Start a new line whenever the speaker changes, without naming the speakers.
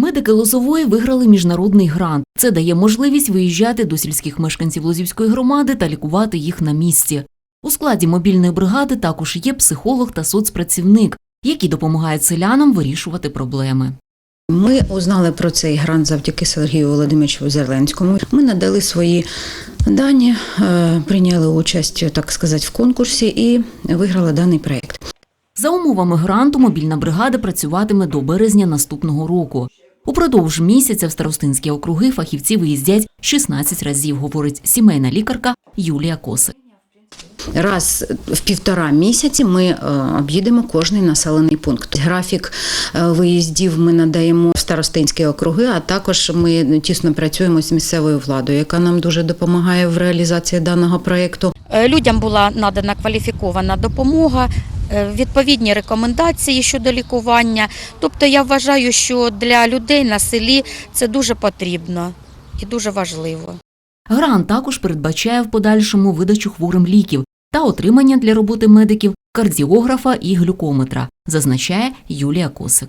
Медики Лозової виграли міжнародний грант. Це дає можливість виїжджати до сільських мешканців Лозівської громади та лікувати їх на місці. У складі мобільної бригади також є психолог та соцпрацівник, які допомагають селянам вирішувати проблеми.
Ми узнали про цей грант завдяки Сергію Володимировичу Зеленському. Ми надали свої дані, е, прийняли участь, так сказати, в конкурсі і виграли даний проєкт.
За умовами гранту мобільна бригада працюватиме до березня наступного року. Упродовж місяця в старостинські округи фахівці виїздять 16 разів, говорить сімейна лікарка Юлія Косик.
Раз в півтора місяці ми е, об'їдемо кожний населений пункт. Графік е, виїздів ми надаємо в старостинські округи, а також ми тісно працюємо з місцевою владою, яка нам дуже допомагає в реалізації даного проєкту.
Е, Людям була надана кваліфікована допомога, відповідні рекомендації щодо лікування. Тобто я вважаю, що для людей на селі це дуже потрібно і дуже важливо.
Грант також передбачає в подальшому видачу хворим ліків та отримання для роботи медиків кардіографа і глюкометра, зазначає Юлія Косик.